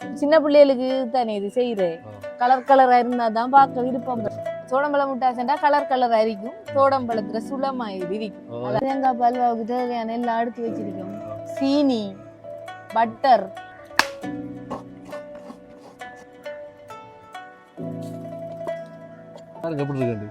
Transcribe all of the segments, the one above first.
சின்ன பிள்ளைகளுக்கு தானே இது செய்யறேன் ஆ. கலர் கலரா இருந்தா தான் பார்க்க விருப்பம். சோடம்பழம் முட்டாசண்டா கலர் கலரா இருக்கும். சோடம்பழத்துல சுளமா இருக்கும். தேங்காய் பால் அல்வாவுக்கு தேவையான எல்லாம் எடுத்து வச்சிருக்கோம். சீனி பட்டர் எப்படி இருக்கு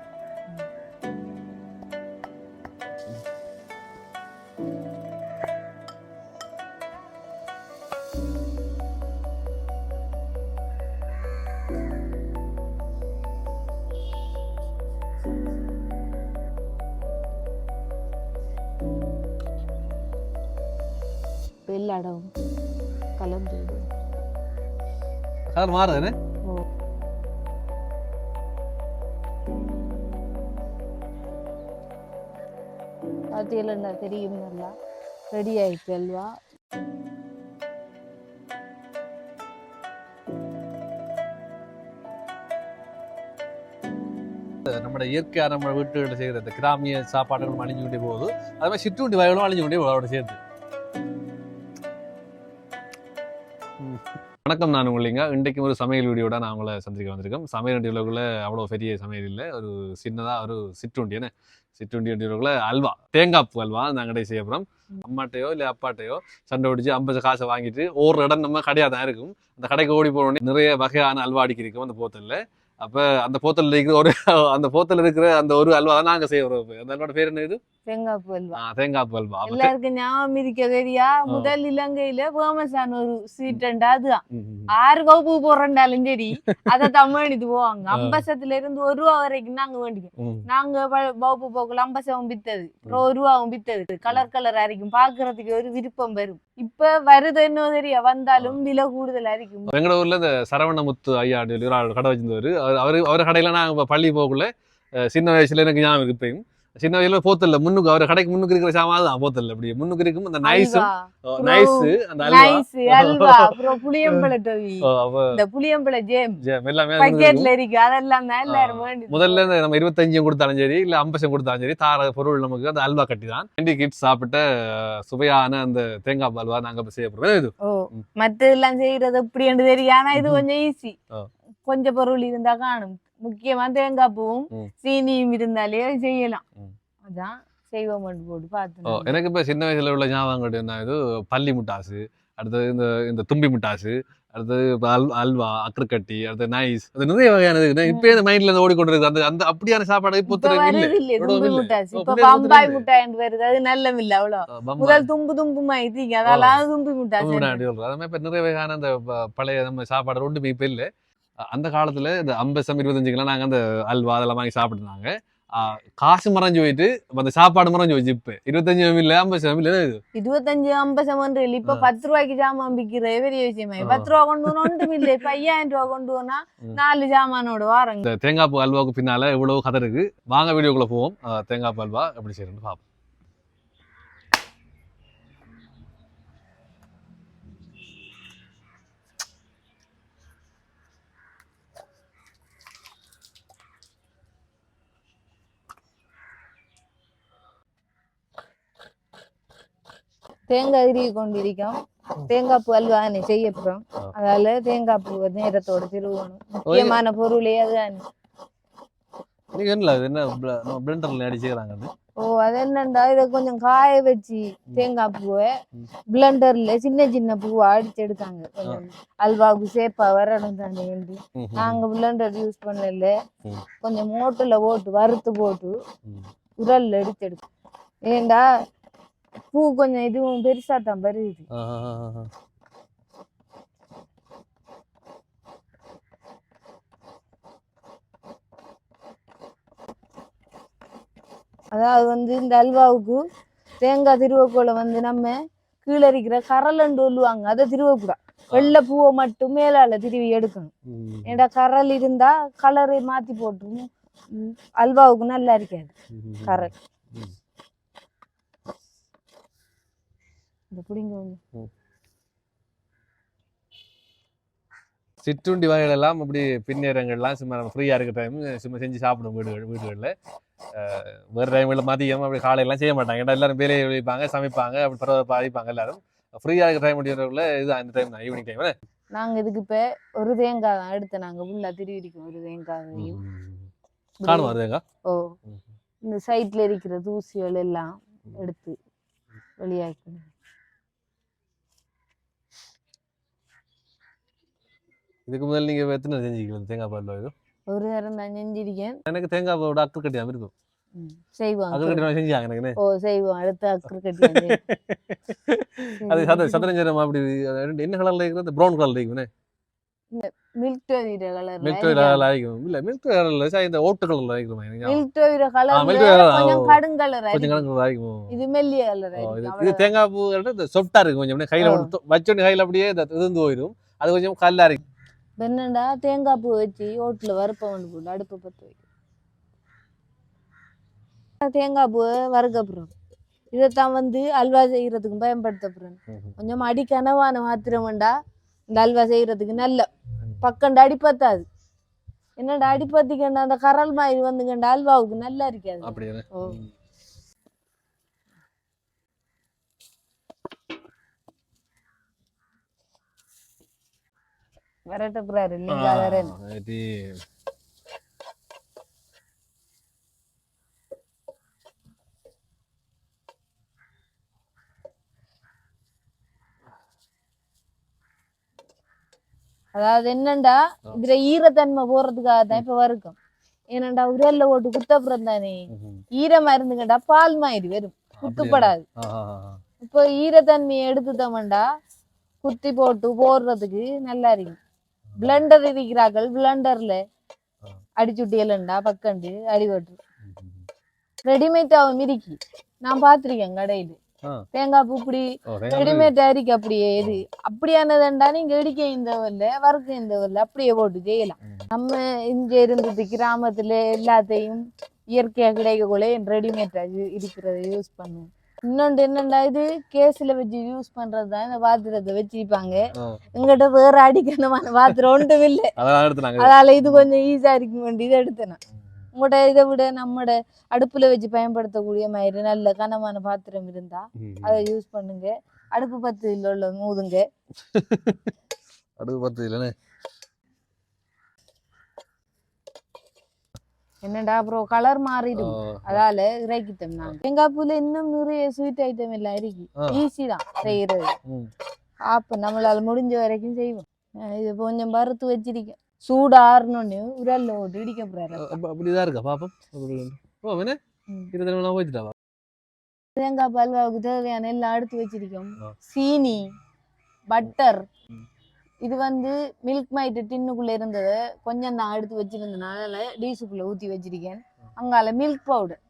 கலர் மாறுதானே ஓ. பார்த்தீங்களா தெரியும் நல்லா ரெடி ஆயிடுச்சு அல்வா നമ്മുടെ இயற்கையான நம்ம வீட்டுகளில் செய்கிற இந்த கிராமிய சாப்பாடுகளும் அழிஞ்சு கொண்டே போகுது அது மாதிரி சிற்றுண்டி வகைகளும் அழிஞ்சு வணக்கம் நான் உங்களிங்க இன்றைக்கு ஒரு சமையல் வீடியோட நான் உங்களை சந்திக்க வந்திருக்கேன். சமையல் வீடியோக்குள்ள அவ்வளோ பெரிய சமையல் இல்லை. ஒரு சின்னதாக ஒரு சிற்றுண்டி என்ன? சிற்றுண்டி வீடியோக்குள்ள அல்வா தேங்காய் பூ அல்வா நாங்கள் செய்ய போகிறோம் அம்மாட்டையோ இல்லை அப்பாட்டையோ சண்டை பிடிச்சி ஐம்பது காசை வாங்கிட்டு ஒரு இடம் நம்ம கடையாக தான் இருக்கும். அந்த கடைக்கு ஓடி போனோடனே நிறைய வகையான அல்வா அடிக்கி இருக்கும் அந்த போத்தலில். அப்போ அந்த போத்தலில் இருக்கிற ஒரு அந்த போத்தல் இருக்கிற அந்த ஒரு அல்வா தான் நாங்கள் செய்ய போகிறோம் அந்த அல்வாட பேர் என்ன இது? தேங்காய் பூ அல்வா ஆ, தேங்காய் பூ அல்வா எல்லாருக்கும் ஞாபகம் இருக்க தெரியா முதல் இலங்கையில ஃபேமஸான ஒரு ஸ்வீட் அதுதான். ஆறு வகுப்பு போறண்டாலும் சரி அதை தமிழ்த்து போவாங்க. அம்பசத்துல இருந்து ஒரு ரூபா வரைக்கும் நாங்க வேண்டிக்கோம். நாங்க வகுப்பு போக்குல அம்பசம் வித்தது. அப்புறம் ஒரு ரூபாவும் வித்தது. கலர் கலர் அரிக்கும். பாக்குறதுக்கு ஒரு விருப்பம் வரும். இப்ப வருது என்ன தெரியா வந்தாலும் விலை கூடுதல் அரிக்கும். எங்களோட ஊர்ல இந்த சரவணமுத்து ஐயா கடை வச்சிருந்தவர். அவர் அவரு கடையில இப்போ பள்ளி போகக்குள்ள சின்ன வயசுல எனக்கு ஞாபகம் இப்பயும் சின்ன வயசுல போத்தல்ல முன்னுக்கு அவர் கடைக்கு முன்னுக்கு இருக்கிற சாமான் தான் போத்தல்ல அப்படி முன்னுக்கு இருக்கும். அந்த நைஸும் நைஸ் அந்த அல்வா. அப்புறம் புளியம்பழ டவி இந்த புளியம்பழ ஜேம் ஜெம் எல்லாமே. பக்கெட்ல இருக்கு. அதெல்லாம் எல்லாரும் முதல்ல நம்ம இருபத்தஞ்சும் கொடுத்தாலும் சரி இல்ல ஐம்பசம் கொடுத்தாலும் சரி தார பொருள் நமக்கு அந்த அல்வா கட்டி தான். ரெண்டு கிட்ஸ் சாப்பிட்ட சுவையான அந்த தேங்காய் அல்வா நாங்க இப்ப செய்ய போறோம். இது ஓ ம். மத்ததெல்லாம் செய்யறது எப்படின்னு தெரியும். ஆனா இது. கொஞ்சம் ஈஸி. கொஞ்சம் பொருள் இருந்தா காணும். முக்கியமா தேங்காய் பூவும். சீனியும் இருந்தாலே செய்யலாம். அதான் செய்வோம் போட்டு பார்த்து எனக்கு இப்ப சின்ன வயசுல உள்ள ஞாபகம் என்ன இது பள்ளி முட்டாசு அடுத்தது இந்த இந்த தும்பி முட்டாசு அடுத்தது அல் அல்வா அக்கரக்கட்டி அடுத்து நைஸ் அது நிறைய வகையானது. இப்பயே இந்த மைண்ட்ல இருந்து ஓடிக்கொண்டிருக்கு அந்த அந்த அப்படியான சாப்பாடு இப்போ பம்பாய் முட்டாய் வருது. அது நல்ல இல்ல அவ்வளோ முதல் தும்பு தும்பு மாயிட்டீங்க அதெல்லாம் தும்பி சொல்றேன் அது மாதிரி இப்ப நிறைய வகையான அந்த பழைய நம்ம சாப்பாடு ஒன்றுமே இப்ப இல்ல. அந்த காலத்துல இந்த ஐம்பசம் இருபத்தஞ்சுக்கெல்லாம் நாங்க அந்த அல்வா அதெல்லாம் வாங்கி சாப்பிட்டுருந்தாங்க. காசு மறைஞ்சு போயிட்டு அந்த சாப்பாடு மறைஞ்சு போச்சு இப்ப இருபத்தஞ்சு இல்ல ஐம்பது இல்ல இது இருபத்தஞ்சு ஐம்பது இல்லை. இப்ப. பத்து ரூபாய்க்கு ஜாமான் விற்கிற பெரிய விஷயமா. பத்து ரூபா கொண்டு ஒன்றும் இல்லை. இப்ப ஐயாயிரம் ரூபா கொண்டு போனா ம். நாலு ஜாமானோட வாரங்க இந்த தேங்காய் பூ அல்வாவுக்கு பின்னால இவ்வளவு கதை இருக்கு. வாங்க வீடியோக்குள்ள போவோம். தேங்காய் பூ அல்வா எப்படி செய்யணும்னு பார்ப்போம் தேங்காய் திருவி கொண்டிருக்கோம். தேங்காய் பூ அல்வா தானே செய்ய போறோம். ஆ. அதால தேங்காய் பூ நேரத்தோட திருவணும். முக்கியமான பொருளே அதுதான் நீங்க என்ன அது என்ன bl- நம்ம பிளெண்டர்ல அடி செய்யறாங்க அது? ஓ அது என்னண்டா இதை கொஞ்சம் காய வச்சு தேங்காய் பூவை. பிளண்டர்ல சின்ன சின்ன பூவா அடிச்சு எடுத்தாங்க. அல்வாவுக்கு சேப்பா வரணும் தானே வேண்டி நாங்க பிளண்டர் யூஸ் பண்ணல. கொஞ்சம் மோட்டுல போட்டு வறுத்து போட்டு. உரல்ல எடுத்து எடுக்கும் ஏண்டா பூ கொஞ்சம் இதுவும் பெருசா தான் வருது. அதாவது வந்து இந்த அல்வாவுக்கு தேங்காய் திருவக்கோலை வந்து நம்ம கீழே இருக்கிற கரலன்னு சொல்லுவாங்க அதை திருவக்கூடாது வெள்ளை பூவை மட்டும் மேலால திருவி எடுக்கணும். ஏண்டா கரல் இருந்தா கலரை மாத்தி போட்டுரும். ம், அல்வாவுக்கு நல்லா இருக்காது. கரல் ம். இந்த பிடிங்க. சிற்றுண்டி வகைகள் எல்லாம் அப்படி பின்னேரங்கள்லாம் சும்மா நம்ம ஃப்ரீயாக இருக்க டைம் சும்மா செஞ்சு சாப்பிடும் வீடுகள் வீடுகளில். வேறு டைமில் மதியம் அப்படி காலையெல்லாம் செய்ய மாட்டாங்க. ஏன்னா எல்லாரும் வேலையை வைப்பாங்க சமைப்பாங்க அப்படி பரவாயில்ல அழிப்பாங்க எல்லாரும். ஃப்ரீயா இருக்க டைம் முடியறவங்கள இது அந்த டைம் தான் ஈவினிங் டைம் நாங்க இதுக்கு இப்ப ஒரு தேங்காய் தான் எடுத்து நாங்க. ஃபுல்லா திருவிடிக்கோம் ஒரு தேங்காயையும். காணுமா அதுங்க ஓ. இந்த சைட்ல இருக்கிற தூசிகள் எல்லாம் எடுத்து வெளியாக்கணும். இதுக்கு முதல்ல நீங்க எத்தனை செஞ்சுக்கலாம் தேங்காய் பால் இது? ஒரு நேரம் தான் செஞ்சிருக்கேன். எனக்கு தேங்காய் பால் அக்கல் கட்டியாம இருக்கும் எனக்கு ஓ செய்வோம். அடுத்த வந்து. அது சத சதுரஞ்சரம் அப்படி என்ன கலர்ல இருக்கிறது ப்ரௌன் கலர்ல இருக்குமே மில்க் டோவிர கலர்ல மில்க் கலர்ல ஆகிக்கும் இல்ல. மில்க் இந்த ஓட்டு கலர்ல கொஞ்சம் கொஞ்சம் இது மெல்லிய கலர் இது இது தேங்காய் பூ இந்த சொஃப்டா இருக்கு கொஞ்சம் அப்படியே. கையில போட்டு வச்சோடனே கையில அப்படியே இது இருந்து போயிடும். அது கொஞ்சம் கல்லா இருக்கு என்னண்டா தேங்காய் பூ வச்சு ஓட்டுல வறுப்ப கொண்டு போட்டு அடுப்பை பற்ற வைக்கும் தேங்காய் பூ வறுக்கப்புறம் இதைத்தான் வந்து அல்வா செய்யறதுக்கு பயன்படுத்தப்படுறேன் கொஞ்சம் அடி கனவான மாத்திரம்டா இந்த அல்வா செய்யறதுக்கு நல்ல. பக்கண்டு அடிப்பத்தாது என்னடா அடிப்பத்திக்கண்டா அந்த கரல் மாதிரி வந்துங்கண்டா அல்வாவுக்கு நல்லா இருக்காது. ஓ. விரட்டப்புறாரு இல்லைங்க வேற அது அதாவது என்னண்டா இதுல ஈரத்தன்மை போறதுக்காக தான் இப்ப வறுக்கும். ஏனண்டா உரல்ல போட்டு குத்தப்புறம் தானே? ஈரமா இருந்துங்கண்டா பால் மாதிரி வரும். குத்துப்படாது. இப்போ ஈரத்தன்மையை எடுத்துட்டோம்டா குத்தி போட்டு போடுறதுக்கு நல்லா இருக்கும். பிளண்டர் இருக்கிறார்கள் பிளண்டர்ல அடிச்சுட்டியலண்டா பக்கண்டு அடிபட்டு ரெடிமேடாவும் இருக்கு நான் பார்த்திருக்கேன் கடையில. தேங்காய் பூ இப்படி ரெடிமேட் அரிக்கு அப்படியே இது அப்படியானதுண்டா நீங்க இடிக்க இந்த வரல வறுக்க இந்த வரல அப்படியே போட்டு செய்யலாம் நம்ம இங்க இருந்தது கிராமத்துல எல்லாத்தையும் இயற்கையா கிடைக்கக்குள்ளே ரெடிமேட் இருக்கிறத யூஸ் பண்ணுவோம் இன்னொன்று என்னண்டா இது? கேஸ்ல வச்சு யூஸ் பண்றது தான். இந்த பாத்திரத்தை வச்சிருப்பாங்க. எங்கிட்ட வேற அடிக்கணுமான பாத்திரம் ஒன்றும் இல்லை. அதான் எடுத்துனாங்க. அதால இது கொஞ்சம் ஈஸியா இருக்கும் வேண்டி இதை எடுத்தேன். உங்களோட இதை விட நம்மட அடுப்புல வச்சு பயன்படுத்தக்கூடிய மாதிரி நல்ல கனமான பாத்திரம் இருந்தா அதை யூஸ் பண்ணுங்க. அடுப்பு பத்து உள்ள ஊதுங்க அடுப்பு பத்து இல்லைன்னு என்னடா அப்புறம் கலர் மாறிடும். அதால இறக்கிட்டோம் நாங்க. தேங்காய் பூல இன்னும் நிறைய ஸ்வீட் ஐட்டம் எல்லாம் இருக்கு. ஈஸி தான் செய்யறது. அப்ப நம்மளால முடிஞ்ச வரைக்கும் செய்வோம். இது கொஞ்சம் வறுத்து வச்சிருக்கேன். சூடு ஆறணும்னு உரல்ல போட்டு இடிக்க போறாரு அப்படிதான் இருக்கா பாப்போம். போயிட்டுட்டாவா தேங்காய் பால்வாவுக்கு தேவையான எல்லாம் எடுத்து வச்சிருக்கோம். சீனி பட்டர். இது வந்து மில்க் மைட்டு டின்னுக்குள்ள இருந்தது கொஞ்சம் தான் எடுத்து வச்சிருந்தனால டீசுக்குள்ள ஊத்தி வச்சிருக்கேன். அங்கால மில்க் பவுடர்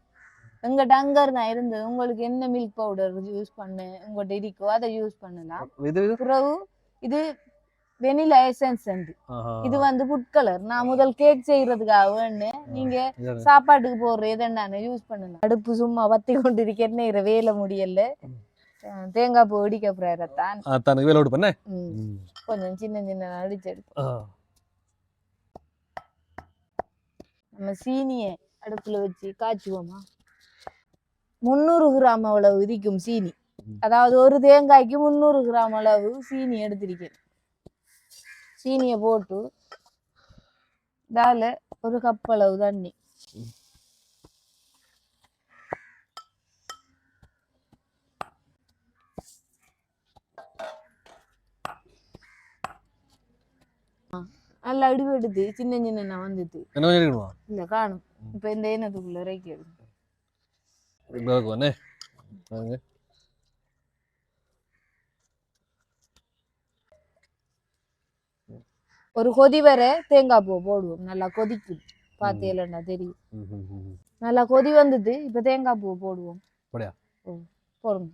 எங்கிட்ட அங்க இருந்தா இருந்தது. உங்களுக்கு என்ன மில்க் பவுடர் யூஸ் பண்ணு? உங்கள்கிட்ட இருக்கோ அதை யூஸ் பண்ணலாம். பிறகு இது வெனிலா எசன்ஸ் இது வந்து ஃபுட் கலர் நான் முதல் கேக் செய்யறதுக்காக வேணு நீங்க சாப்பாட்டுக்கு போடுற எதென்ன யூஸ் பண்ணலாம். அடுப்பு சும்மா வத்தி கொண்டு இருக்கிற வேலை முடியல. தேங்காய் பூ இடிக்க வேலை விட்டு பண்ண. கொஞ்சம் சின்ன சின்ன அடிச்சு எடுப்போம். நம்ம சீனியை அடுப்புல வச்சு காய்ச்சுவோமா? முந்நூறு கிராம் அளவு இருக்கும் சீனி. அதாவது ஒரு தேங்காய்க்கு முந்நூறு கிராம் அளவு சீனி எடுத்திருக்கேன். சீனியை போட்டு இதால ஒரு கப் அளவு தண்ணி ஆ, நல்லா இடிவெடுத்து சின்ன சின்ன வந்துட்டு இல்ல காணும் இப்ப இந்த எண்ணத்துக்குள்ள இறக்கி எடு இப்படி இருக்கும் என்ன பாருங்க. ஒரு கொதி வர தேங்காய் பூ போடுவோம் நல்லா கொதிக்கும் பார்த்தேலன்னா தெரியும். நல்லா கொதி வந்தது இப்ப தேங்காய் பூ போடுவோம் போடுங்க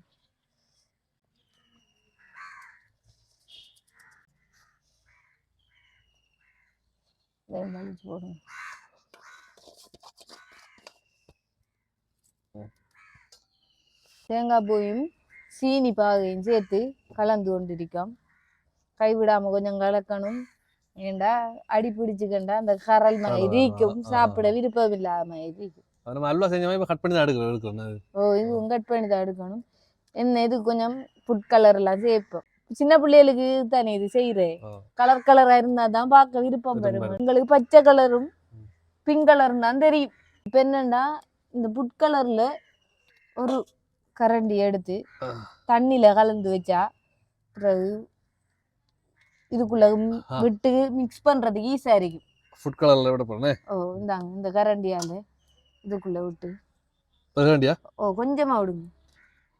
பூ போடுங்க தேங்காய் பூயும் சீனி பாகையும் சேர்த்து கலந்து கொண்டிருக்கோம். கைவிடாம கொஞ்சம் கலக்கணும். ஏண்டா அடி பிடிச்சுக்கண்டா அந்த கரல் மாதிரி இருக்கும். சாப்பிட விருப்பம் இல்லாம இருக்கும் அது நம்ம அல்வா செஞ்ச மாதிரி கட் பண்ணி தான் அது. ஓ இது கட் பண்ணி தான் எடுக்கணும். என்ன இது கொஞ்சம் ஃபுட் கலர் எல்லாம் சேர்ப்போம். சின்ன பிள்ளைகளுக்கு தானே இது செய்யறேன். கலர் கலரா இருந்தா தான் பார்க்க விருப்பம் வரும். உங்களுக்கு பச்சை கலரும். பிங்க் கலரும் தான் தெரியும். இப்ப என்னன்னா இந்த ஃபுட் கலர்ல ஒரு கரண்டி எடுத்து. தண்ணியில கலந்து வச்சா பிறகு இதுக்குள்ள. விட்டு மிக்ஸ் பண்றதுக்கு ஈஸியா இருக்கும். ஃபுட் கலரில் விட போகிறேன் ஓ இந்தாங்க இந்த கரண்டியால இதுக்குள்ள விட்டு. வேண்டியா ஓ கொஞ்சமா விடுங்க.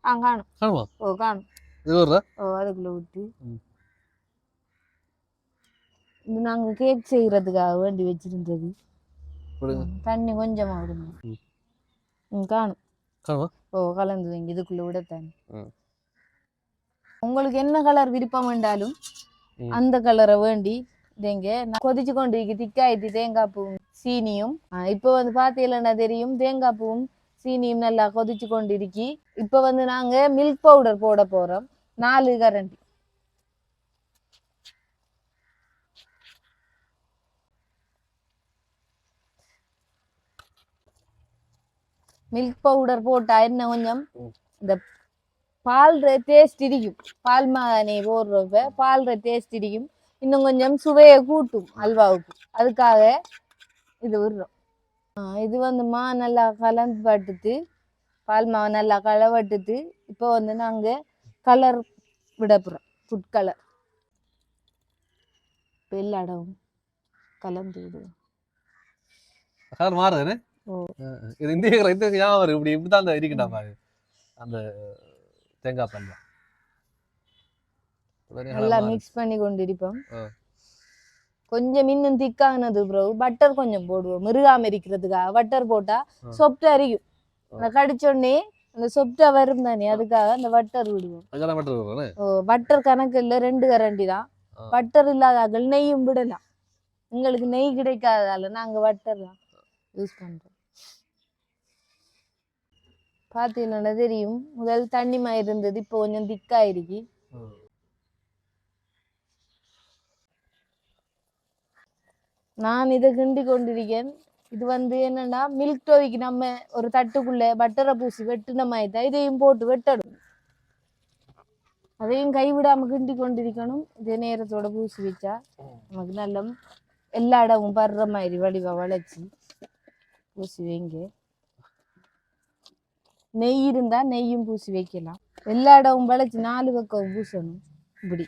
ஆ காணுமா? ஓ காணும். இது வர்ற ஓ அதுக்குள்ள விட்டு ம். இது நாங்க கேக் செய்யறதுக்காக வேண்டி வச்சிருந்தது. தண்ணி கொஞ்சமா விடுங்க. ம். காணும். காணுமா? ஓ கலந்து வைங்க இதுக்குள்ள விட தண்ணி. உங்களுக்கு என்ன கலர் விருப்பம் வேண்டாலும். அந்த கலரை வேண்டி இதேங்க நான் கொதிச்சு கொண்டு திக்காயிட்டு தேங்காய் பூவும் சீனியும் இப்போ வந்து பார்த்தீங்கன்னா தெரியும் தேங்காய் பூவும் சீனியும் நல்லா கொதிச்சு கொண்டிருக்கி இப்ப இப்போ வந்து நாங்க மில்க் பவுடர் போட போறோம். நாலு கரண்டி. மில்க் பவுடர் போட்டா என்ன கொஞ்சம்? இந்த பால் டேஸ்ட் இடிக்கும். பால் மானே போடுறப்ப பால் டேஸ்ட் இடிக்கும். இன்னும் கொஞ்சம் சுவையை கூட்டும் அல்வாவுக்கு. அதுக்காக இது விடுறோம். இது வந்து மா நல்லா கலந்து பட்டுட்டு பால் மாவை நல்லா கலவட்டுட்டு இப்போ வந்து நாங்க கலர் விட போகிறோம் ஃபுட் கலர் இடமும் கலந்து விடுவோம். கலர் மாறுதுன்னு ஓ. இது இந்த இந்த ஞாபகம் வரும் இப்படி இப்படி தான் அந்த இருக்கட்டா பாரு. அந்த தேங்காய் colour நல்லா மாறுது. மிக்ஸ் பண்ணி கொண்டிருப்போம். கொஞ்சம் இன்னும் திக்கானது ப்ரோ பட்டர் கொஞ்சம் போடுவோம். மிருகாம இருக்கிறதுக்காக பட்டர் போட்டா. சொப்டா அரிக்கும். அந்த கடிச்சோடனே அந்த சொப்டா வரும் தானே. அதுக்காக அந்த பட்டர் விடுவோம். ஓ பட்டர் கணக்கு இல்ல. ரெண்டு கரண்டி தான். ஆ. பட்டர் இல்லாதாக்கள் நெய்யும் விடலாம். உங்களுக்கு நெய் கிடைக்காததால நாங்க பட்டர் தான் யூஸ் பண்றோம் பார்த்தீங்கன்னா தெரியும். முதல் தண்ணிமா இருந்தது. இப்போ கொஞ்சம் திக்காயிருக்கு நான் இதை கிண்டி கொண்டிருக்கேன். இது வந்து என்னன்னா மில்க் டோவிக்கு நம்ம ஒரு தட்டுக்குள்ள பட்டரை பூசி வெட்டின மாதிரி தான் இதையும் போட்டு வெட்டணும். அதையும் கைவிடாம கிண்டி கொண்டிருக்கணும். இதே நேரத்தோட பூசி வச்சா நமக்கு நல்ல எல்லா இடமும் படுற மாதிரி வடிவா வளைச்சி பூசி வைங்க. நெய் இருந்தா நெய்யும் பூசி வைக்கலாம். எல்லா இடமும் வளைச்சி நாலு பக்கம் பூசணும். இப்படி.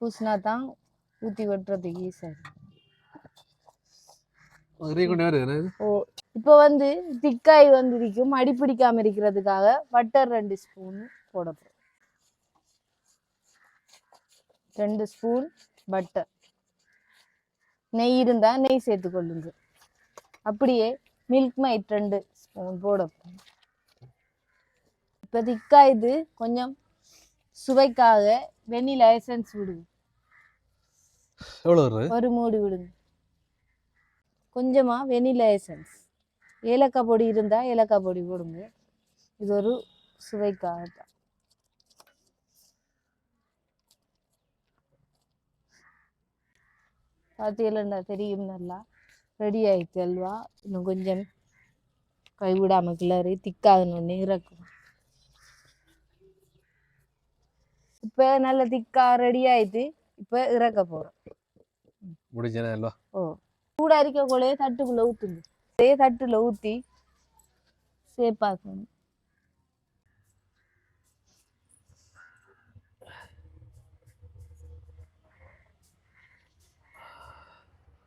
பூசினா தான் ஊத்தி வெட்டுறதுக்கு ஈஸியாக ஓ இப்போ வந்து திக்காய் வந்திருக்கும். அடி பிடிக்காம இருக்கிறதுக்காக பட்டர் ரெண்டு ஸ்பூன் போட ரெண்டு ஸ்பூன் பட்டர் நெய் இருந்தா நெய் சேர்த்து கொள்ளுங்க. அப்படியே மில்க் மைட் ரெண்டு ஸ்பூன் போட இப்போ திக்கா இது கொஞ்சம் சுவைக்காக வெண்ணிலா எசன்ஸ் விடுங்க எவ்வளோ வருது? ஒரு மூடி விடுங்க. கொஞ்சமா வெனிலா எசன்ஸ். ஏலக்காய் பொடி இருந்தா ஏலக்காய் பொடி போடுங்க. இது ஒரு சுவைக்காக. தான் பார்த்தீங்களா தெரியும் நல்லா. ரெடி ஆயிடுச்சு அல்வா. இன்னும் கொஞ்சம் கைவிடாம கிளறி திக்காகணுன்னு இறக்கும் இப்போ நல்ல திக்கா ரெடி ஆயிட்டு இப்போ இறக்க போறோம். முடிஞ்சேனா ஓ. சூடா இருக்கக்குள்ளே தட்டுக்குள்ள ஊத்துங்க. அதே தட்டுல ஊத்தி சேப்பாக்கணும்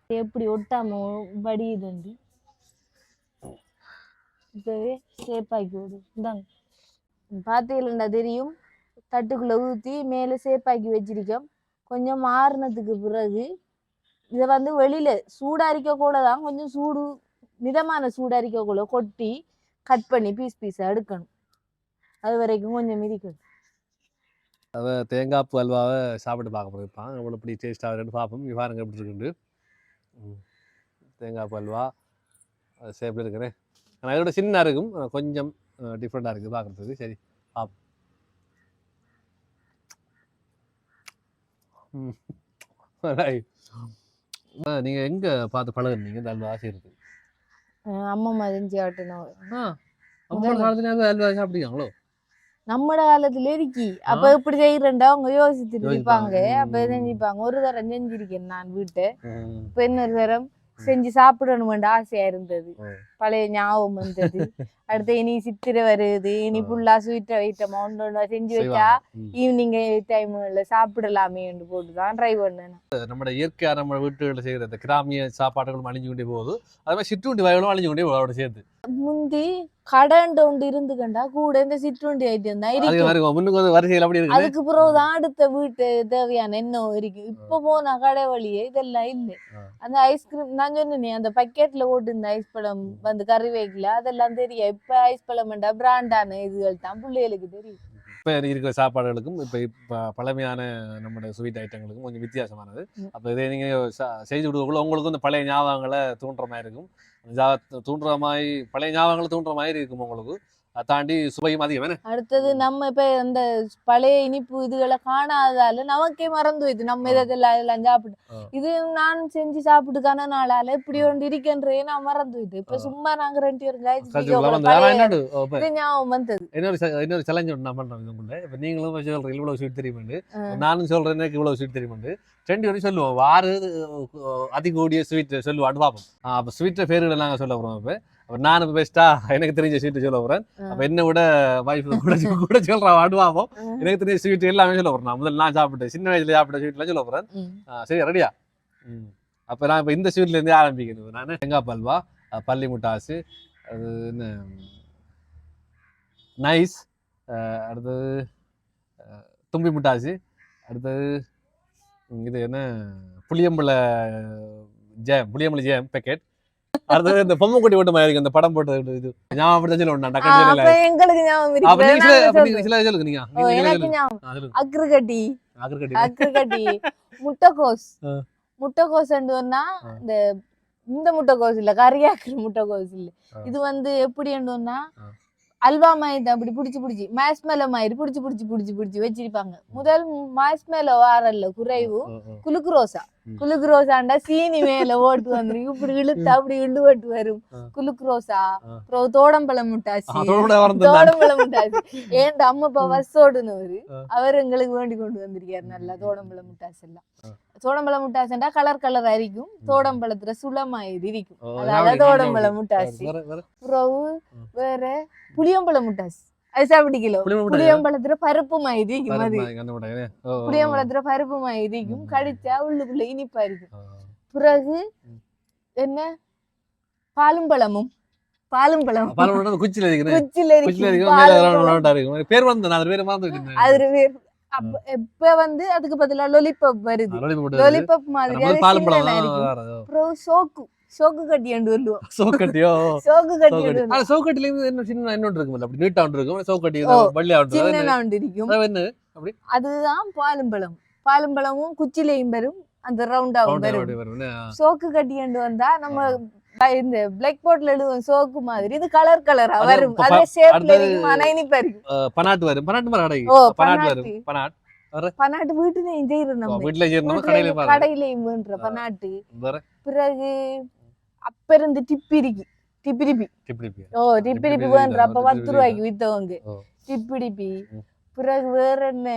எப்படி ஒட்டாம வடியுதுண்டு இப்பவே சேப்பாக்கி விடு. இந்தாங்க. பார்த்தீங்களா தெரியும்? தட்டுக்குள்ள ஊத்தி மேலே சேப்பாக்கி வச்சிருக்கோம். கொஞ்சம் மாறினதுக்கு பிறகு இதை வந்து வெளியில் சூடா கூட தான் கொஞ்சம் சூடு மிதமான சூடா கூட கொட்டி கட் பண்ணி பீஸ் பீஸை எடுக்கணும். அது வரைக்கும் கொஞ்சம் மிதிக்கணும். தேங்காய் பூ அல்வாவை சாப்பிட்டு பார்க்க போயிருப்பான். அவ்வளோ இப்படி டேஸ்ட்டாக ஆகுதுன்னு பார்ப்போம். இங்க பாருங்க எப்படி இருக்குண்டு தேங்காய் பூ அல்வா அது சேஃபில் இருக்கிறேன் ஆனால் இதோட சின்ன இருக்கும் கொஞ்சம் டிஃப்ரெண்ட்டாக இருக்குது பார்க்குறதுக்கு. சரி பார்ப்போம். நீங்கள் எங்கே பார்த்து பழகுனீங்க இந்த அல்வா அஹ் அம்மா மதிஞ்சி ஆட்டணும் காலத்துல அல்வா சாப்பிடுவாங்களோ? நம்மட காலத்துல இருக்கி. அப்ப இப்படி செய்யறேன்டா அவங்க யோசிச்சுட்டு இருப்பாங்க. அப்ப செஞ்சுப்பாங்க? ஒரு தரம் செஞ்சிருக்கேன் நான் வீட்டை. இப்ப இன்னொரு தரம் செஞ்சு சாப்பிடணுமெண்டு ஆசையா இருந்தது. பழைய ஞாபகம் வந்தது. அடுத்து இனி சித்திரை வருது. இனி. ஃபுல்லா ஸ்வீட் ஐட்டம் ஒன்று ஒன்று செஞ்சு வச்சா. ஈவினிங் டைம்ல சாப்பிடலாமே போட்டு தான் ட்ரை பண்ணேன். நம்ம இயற்கையா நம்ம வீட்டுகளில் செய்யற இந்த கிராமிய சாப்பாடுகளும் அழிஞ்சு கொண்டே போகுது. அதே மாதிரி சிற்றுண்டி வகைகளும் அழிஞ்சு கொண்டே போகுது சேர்த்து. முந்தி கடண்ட ஒன்று இருந்துக்கண்டா கூட இந்த சிற்றுண்டி ஐட்டம் தான் இருக்குது. அதுக்கு பிறகுதான் அடுத்த வீட்டு தேவையான என்ன இருக்கும் இப்ப போன கடை வழியே இதெல்லாம் இல்லை. அந்த ஐஸ்கிரீம் நான் சொன்னேனே அந்த பக்கெட்ல போட்டு இந்த ஐஸ் பழம் வந்து கறி வைக்கல அதெல்லாம் தெரியும். இப்ப ஐஸ் பழம் பிராண்டான இதுகள் தான் பிள்ளைகளுக்கு தெரியும். இப்போ இருக்கிற சாப்பாடுகளுக்கும் இப்போ பழமையான நம்மளோட ஸ்வீட் ஐட்டங்களுக்கும் கொஞ்சம் வித்தியாசமானது. அப்போ இதை நீங்கள் செய்து விடுவதுக்குள்ள உங்களுக்கும் இந்த பழைய ஞாபகங்களை தூண்டுற மாதிரி இருக்கும். அந்த தூண்டுற மாதிரி பழைய ஞாபகங்களை தூண்டுற மாதிரி இருக்கும் உங்களுக்கு? அதை தாண்டி சுவையும் அதிகம். அடுத்தது நம்ம இப்ப அந்த பழைய இனிப்பு இதுகளை காணாததால நமக்கே மறந்து போயிடுது நம்ம. இதெல்லாம் இதெல்லாம் சாப்பிட்டு. இது நான் செஞ்சு சாப்பிட்டுக்கான நாளால? இப்படி ஒன்று இருக்கன்றே நான் மறந்து போயிட்டு இப்ப. சும்மா நாங்க ரெண்டு பேரும் ஞாபகம் வந்தது. இன்னொரு இன்னொரு சேலஞ்ச் நான் பண்ணுறேன் இதுக்குள்ள இப்போ நீங்களும் சொல்றீங்க இவ்வளோ ஸ்வீட் தெரியுமாண்டு. நானும் சொல்கிறேன் எனக்கு இவ்வளோ ஸ்வீட் தெரியுமாண்டு ரெண்டு பேரும் சொல்லுவோம் வாரு அஹ், அதிகூடிய ஸ்வீட் சொல்லுவான்னு பார்ப்போம். அப்போ ஸ்வீட்டை பேர்களை நாங்கள் சொல்ல போகிறோம் இப்போ அப்போ நான் பெஸ்ட்டாக எனக்கு தெரிஞ்ச ஸ்வீட்டு சொல்ல போகிறேன் ஆ. அப்போ என்ன விட வைஃப் கூட கூட சொல்கிறேன் வாடு பார்ப்போம் ஆ. எனக்கு தெரிஞ்ச ஸ்வீட் எல்லாமே சொல்ல போகிறேன் நான் முதல்ல நான் சாப்பிட்டேன் சின்ன வயசுல சாப்பிட்ட ஸ்வீட்லாம் சொல்ல போகிறேன் ம். சரி ரெடியா அப்போ நான் இப்போ இந்த ஸ்வீட்லேருந்தே ஆரம்பிக்கணும். நான் தேங்காய் பல்வா பள்ளி முட்டாசு அது என்ன நைஸ் அடுத்தது தும்பி முட்டாசு அடுத்தது இது என்ன புளியம்பழ ஜேம் புளியம்பழ ஜேம் பேக்கெட் அடுத்தது இந்த பொம்மை குட்டி ஓட்டு மாதிரி படம் போட்டது இது அப்படி தான் சொல்லுவேன். எங்களுக்கு ஞாபகம் அப்ப இருக்கு நீங்க சில- நாங்க அப்ப நீங்க சொல்றோம். சில சொல்லுங்க நீங்க ஓ, நீங்க எனக்கு சொல்லுங்க. ஞாபகம் ஆ, சொல்லுங்க. அக்ருகட்டி அகர்கட்டி. அக்ருகட்டி முட்டைக்கோஸ் ஆ. முட்டைக்கோஸ் சொன்னா ஆ. இந்த இந்த முட்டைக்கோஸ் இல்ல கறியாக்குற முட்டைக்கோஸ் இல்ல. இது வந்து எப்படி ஆ. அல்வா மாதிரி அப்படி புடிச்சு புடிச்சு மேஸ்மெல மாதிரி புடிச்சு புடிச்சு புடிச்சு புடிச்சு வச்சிருப்பாங்க முதல் மேஸ்மெல வாரல்ல குறைவு. குலுக்குரோசா. குலுக்குரோசாண்டா சீனி மேல ஓட்டு வந்துரும் இப்படி இழுத்து அப்படி இண்டு ஓட்டு வரும். குலுக்குரோசா. அப்புறம் தோடம்பழம் முட்டாசி. தோடம்பழம் முட்டாசி ஏன்டா அம்மா அப்பா ஆ. அவர் எங்களுக்கு வேண்டி கொண்டு வந்திருக்காரு நல்லா தோடம்பழம் முட்டாஸ் எல்லாம். தோடம்பழம் முட்டாசுண்டா கலர் கலர் அரிக்கும் தோடம்பழத்துல சுளமாயிரு இருக்கும் ஞாபகம் தோடம்பழம் இருக்கு. முட்டாசி வேற, வேற. புளியம்பழம் முட்டாஸ் அது முட்டாய். புளியம்பழத்துல பருப்பு மாதிரி இருக்கும் வேற அது. புளியம்பழத்துல பருப்பு மாதிரி இருக்கும் ம். கடிச்சா உள்ளுக்குள்ள இனிப்பா இருக்கும். பிறகு. என்ன பாலும் பழமும் பாலும் பழம். குச்சில round ஆ இருக்கும். பேர் வந்து அது பேர் மறந்து. அது அப்ப இப்ப வந்து அதுக்கு பதிலா லொலிபப் வருது. லொலிபப் மாதிரி இருக்கும். அப்புறம் சோக்கு சோக்கு கட்டி என்று சொல்லுவோம் சோக்கட்டியோ சோக்கு கட்டி ஆனா சோக்கட்டில இருந்து என்ன சின்ன இன்னொன்று இருக்கும்ல, அப்படி நீட்டா இருக்கும் சோக்கட்டி வள்ளியா ஒன்று இருக்கும். என்ன? இருக்கும் என்ன? அதுதான் பாலும் பழம் பாலும் பழமும் குச்சிலையும் வரும் அந்த ரவுண்டாவும் வரும். என்ன? சோக்கு கட்டி என்று வந்தா நம்ம இந்த பிளாக் போர்ட்ல எழுதுவோம் சோக்கு மாதிரி. இது கலர் கலரா வரும். அதே ஷேப்ல இருக்கும் ஆனா இனிப்பா இருக்கும் பனாட்டு வரும். பனாட்டு மரம் அடங்கி ஓ பனாட்டு வரும். பனாட் பனாட்டு வீட்டுலயும் செய்யறோம் நம்ம வீட்டுல வீட்டுல கடையில கடையிலயும் வேண்ட பனாட்டு பிறகு அப்ப இருந்து டிப்பிரிக்கி. டிப்பிரிப்பி. இப்படி. ஓ டிப்பிரிப்பி டிப்பிரிப்பி வேண்ட அப்ப பத்து டிப்பிரிப்பி ரூபாய்க்கு வித்தவங்க. ஓ. பிறகு வேற என்ன?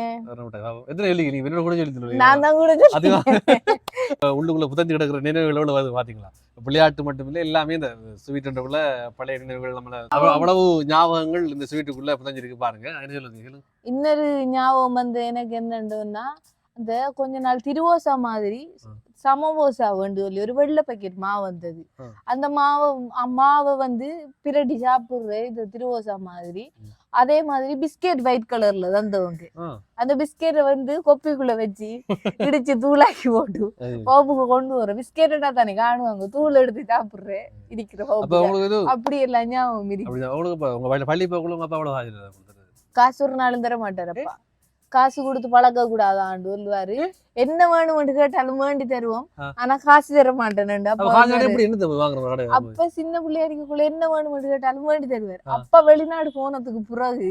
எத்தனை எழுதி நீ என்னோட கூட சொல்லி. நான் தான் கூட உள்ளுக்குள்ள புதஞ்சு கிடக்குற நினைவுகளோட வருது பாத்தீங்களா? விளையாட்டு மட்டும் இல்ல எல்லாமே இந்த ஸ்வீட்ன்றக்குள்ள பழைய நினைவுகள் நம்மள அவ்வ- அவ்வளவு ஞாபகங்கள் இந்த ஸ்வீட்டுக்குள்ள புதஞ்சிருக்கு பாருங்க. என்ன சொல்லுங்க இன்னொரு ஞாபகம் வந்து எனக்கு என்னண்டுன்னா அந்த கொஞ்ச நாள் திருவோசா மாதிரி. சமவோசா வேண்டு சொல்லி ஒரு வெள்ளை பாக்கெட் மாவு வந்தது. அந்த மாவை மாவை வந்து பிரட்டி சாப்பிடுற இது திருவோசா மாதிரி. அதே மாதிரி பிஸ்கெட் ஒயிட் கலர்ல தந்தவங்க. அந்த பிஸ்கெட்டை வந்து கொப்பிக்குள்ள வச்சு இடிச்சு தூளாக்கி போட்டு அது. கோப்புக்கு கொண்டு வர பிஸ்கெட்டா தானே காணுவாங்க தூள் எடுத்து சாப்பிடுறேன் இடிக்கிற அப்ப கோப்புல. உங்களுக்கு இது அப்படி எல்லாம் ஞாபகம் இருக்கு பள்ளி- போக்குள்ள காசு ஒரு நாளும் தர மாட்டாரப்பா காசு கொடுத்து பழக்க கூடாதான்னு சொல்லுவாரு என்ன வேணும்னு கேட்டாலும் வேண்டி தருவோம். ஆனா காசு தர மாட்டேன்னு அப்ப சின்ன பிள்ளையா இருக்கக்குள்ள என்ன வேணும்னு கேட்டாலும் வேண்டி தருவாரு. அப்பா வெளிநாடு போனதுக்கு பிறகு.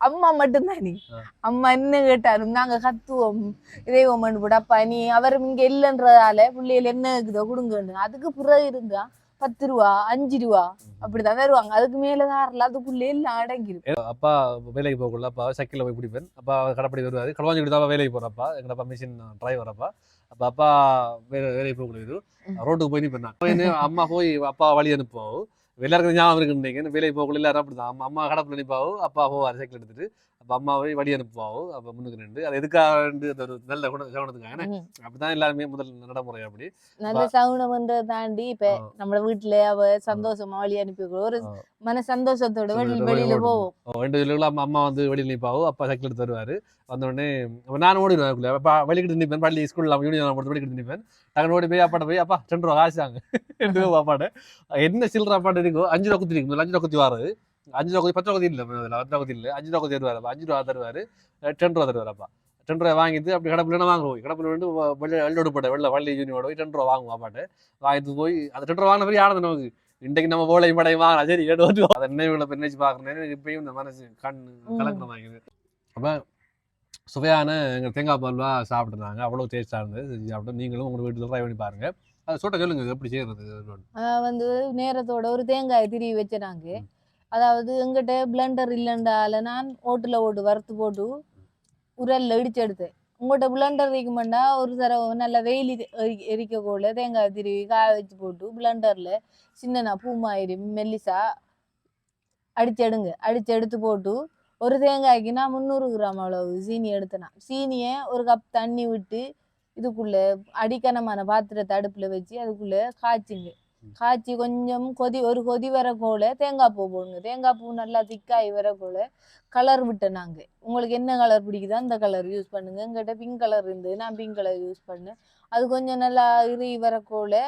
அம்மா மட்டும்தானே ஆ. அம்மா என்ன கேட்டாலும் நாங்க கத்துவோம். இதைவோம் போட்டு அப்பா நீ அவர் இங்க இல்லைன்றதால பிள்ளைகள் என்ன இருக்குதோ கொடுங்கன்னு. அதுக்கு பிறகு இருந்தா பத்து ரூபா அஞ்சு ரூபா அப்படிதான் தருவாங்க. அதுக்கு மேல தாரல அதுக்குள்ளே எல்லாம் அடங்கிரும் அப்பா வேலைக்கு போகக்குள்ள அப்பா சைக்கிளில் போய் பிடிப்பேன். அப்பா கடப்படி வருவார். களவாஞ்சி கொடுத்தா வேலைக்கு போகிறப்பா எங்கள் அப்பா மிஷின் டிரைவர் அப்பா. அப்போ அப்பா வேலை வேலைக்கு ம். ரோட்டுக்கு போய் நிற்பேன் அம்மா போய் அப்பா வழி அனுப்புவோம் எல்லாருக்கும் ஞாபகம் இருக்குன்னு வேலைக்கு போகக்குள்ள எல்லாரும் அப்படிதான் அம்மா கடப்பில் நிற்பாவோ அப்பா போவார் சைக்கிள் எடுத்துட்டு. அப்போ அம்மா போய் வழி அனுப்புவாவோ? அப்போ முன்னுக்கு நின்று. அது எதுக்காக அந்த ஒரு நல்ல குண கவனத்துக்காக ஏன்னா. அப்படிதான் எல்லாருமே முதல் நடைமுறை அப்படி. நல்ல சகுனம்ன்றதை தாண்டி இப்ப. நம்ம வீட்டுல அவ சந்தோஷமா வழி அனுப்பி ஒரு. மன சந்தோஷத்தோட வெளி- வெளியில. போவோம். ரெண்டு சொல்லுங்களா அம்மா அம்மா வந்து வெளியில் நிற்பாவோ அப்பா சைக்கிள் எடுத்து வருவார். வந்த உடனே அப்ப நானும் ஓடிடுவேன் அதுக்குள்ள. அப்பா வெளிக்கிட்டு நிற்பேன் பள்ளி ஸ்கூலில் யூனியன் போட்டு வெளிக்கிட்டு நிற்பேன் டக்குனு ஓடி போய் அப்பாட்ட போய் அப்பா ரெண்டு ரூபா காசாங்க ரெண்டு ரூபா அப்பாட்ட. என்ன சில்லற அப்பாட்ட இருக்கோ அஞ்சு ரூபா குத்தி இருக்கும் அஞ்சு ரூபா குத்தி வாரு. அஞ்சு ரூபா பத்து ரூபா குத்தி இல்லை முதல்ல பத்து ரூபா குத்தி இல்லை. அஞ்சு ரூபா தருவார் அப்பா. அஞ்சு ரூபா தருவார். டென் ரூபா தருவார் அப்பா. டென் ரூபா வாங்கிட்டு அப்படி கடப்புல வாங்க போய் கடப்புல வந்து வெள்ள வெள்ளோடு போட்ட வெள்ள வள்ளி யூனியோட போய் டென் ரூபா வாங்குவோம் அப்பாட்ட. வாங்கிட்டு போய் அந்த டென் ரூபா வாங்கின பெரிய ஆனந்தம் நமக்கு இன்றைக்கு நம்ம போலை படையும் வாங்கலாம் சரி கேட்டு வந்து அதை நினைவுகளை போய் நினைச்சு பார்க்குறேன் இப்பயும் இந்த மனசு கண் ம். கலங்கமாகுது அப்போ சுவையான எங்கள் தேங்காய் பால்வா சாப்பிட்டுருந்தாங்க. அவ்வளோ டேஸ்ட்டாக இருந்தது. சாப்பிட்டு நீங்களும் உங்கள் வீட்டில் ட்ரை பண்ணி பாருங்க. அதை சொல்லுங்க எப்படி செய்யறது? வந்து நேரத்தோட ஒரு தேங்காய் திருவி வச்சுனாங்க. அதாவது எங்கிட்ட பிளண்டர் இல்லைன்றால நான் ஓட்டில் ஓட்டு வறுத்து போட்டு உரல்ல இடிச்சு எடுத்தேன். உங்கள்கிட்ட பிளண்டர் இருக்குமெண்டா ஒரு தர நல்ல வெயில் எரி- எரிக்க கூட தேங்காய் திருவி காய வச்சு போட்டு பிளண்டரில் சின்னனா பூமாயிரி மெல்லிசா அடிச்சு எடுங்க. அடிச்சு எடுத்து போட்டு ஒரு தேங்காய்க்கு நான் முந்நூறு கிராம் அளவு சீனி எடுத்தேனா. சீனியை ஒரு கப் தண்ணி விட்டு இதுக்குள்ளே அடிக்கனமான பாத்திரத்தை அடுப்பில் வச்சு அதுக்குள்ளே காய்ச்சிங்க. காய்ச்சி கொஞ்சம் கொதி ஒரு கொதி வர போல தேங்காய் பூ போடுங்க தேங்காய் பூ நல்லா திக்காய் வர போல கலர் விட்டேன் நாங்கள் உங்களுக்கு என்ன கலர் பிடிக்குதோ அந்த கலர் யூஸ் பண்ணுங்க எங்கிட்ட பிங்க் கலர் இருந்தது நான் பிங்க் கலர் யூஸ் பண்ணேன் அது கொஞ்சம் நல்லா இறுகி வர போல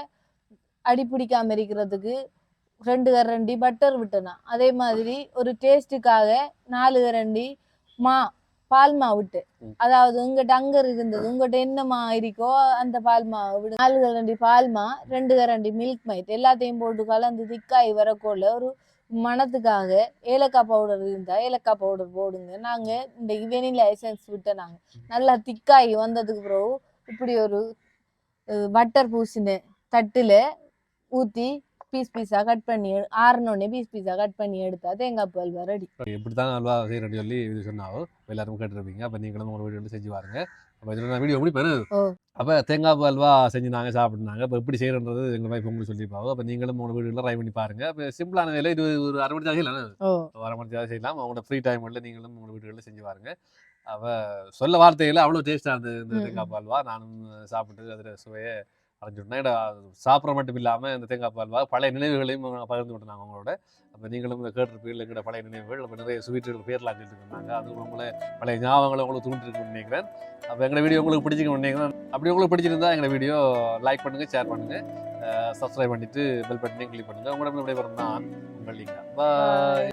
அடி பிடிக்காம இருக்கிறதுக்கு ரெண்டு கரண்டி பட்டர் விட்டேனா அதே மாதிரி ஒரு டேஸ்ட்டுக்காக நாலு கரண்டி மா பால் மா. விட்டு. அதாவது உங்ககிட்ட அங்கர் இருந்தது உங்ககிட்ட என்ன மா இருக்கோ அந்த பால் மா விடு. நாலு கரண்டி பால் மா ரெண்டு கரண்டி மில்க் மைட் எல்லாத்தையும் போட்டு கலந்து திக்காய் வரக்கோல ஒரு மணத்துக்காக ஏலக்காய் பவுடர் இருந்தா ஏலக்காய் பவுடர் போடுங்க. நாங்க இந்த வெனிலா எசன்ஸ் விட்ட நாங்க. நல்லா திக்காய் வந்ததுக்கு பிறகு இப்படி ஒரு பட்டர் பூசின தட்டுல ஊத்தி பீஸ் பீஸா கட் பண்ணி ஆறுனோடனே பீஸ் பீஸா கட் பண்ணி எடுத்தா தேங்காய் பால் ரெடி இப்படி தான் அல்வா செய்யறேன்னு சொல்லி இது சொன்னாவோ எல்லாரும் கேட்டுருப்பீங்க. அப்போ நீங்களும் உங்கள் வீடியோ செஞ்சு பாருங்க. அப்போ இதில் நான் வீடியோ முடிப்பேன். அப்போ தேங்காய் பால் அல்வா செஞ்சு நாங்கள் சாப்பிட்னாங்க. இப்போ எப்படி செய்யறன்றது எங்கள் வைஃப் உங்களுக்கு சொல்லிப்பாவோ. அப்போ நீங்களும் உங்கள் வீடியோவில் ட்ரை பண்ணி பாருங்க. இப்போ சிம்பிளான வேலை. இது ஒரு அரை மணி செய்யலாம். அரை மணி செய்யலாம். உங்களோட ஃப்ரீ டைமில் நீங்களும் உங்கள் வீடுகளில் செஞ்சு பாருங்க. அவ சொல்ல வார்த்தையில் அவ்வளோ டேஸ்ட்டாக இருந்தது. இந்த தேங்காய் பால்வா நானும் சாப்பிட்டு அதில் சுவையை அரைஞ்சுட்டேன் சாப்பிட்ற மட்டும் இல்லாமல் இந்த தேங்காய் பால்வா பழைய நினைவுகளையும் பகிர்ந்து விட்டுனாங்க அவங்களோட. அப்போ நீங்களும் இந்த கேட்டிருப்பீர்கள் எங்கிட்ட பழைய நினைவுகள்? அப்போ நிறைய ஸ்வீட்டுகள் பேர்லாம் சொல்லிட்டு இருந்தாங்க. அதுவும் உங்களை பழைய ஞாபகங்களை உங்களுக்கு தூண்டிருக்குன்னு நினைக்கிறேன். அப்போ எங்களை வீடியோ உங்களுக்கு பிடிச்சிக்கணும்னு நினைக்கிறேன். அப்படி உங்களுக்கு பிடிச்சிருந்தா எங்களை வீடியோ லைக் பண்ணுங்கள் ஷேர் பண்ணுங்கள் சப்ஸ்கிரைப் பண்ணிவிட்டு பெல் பட்டனையும் கிளிக் பண்ணுங்கள் உங்களோட விடைபெறும் நான் உங்கள் பாய்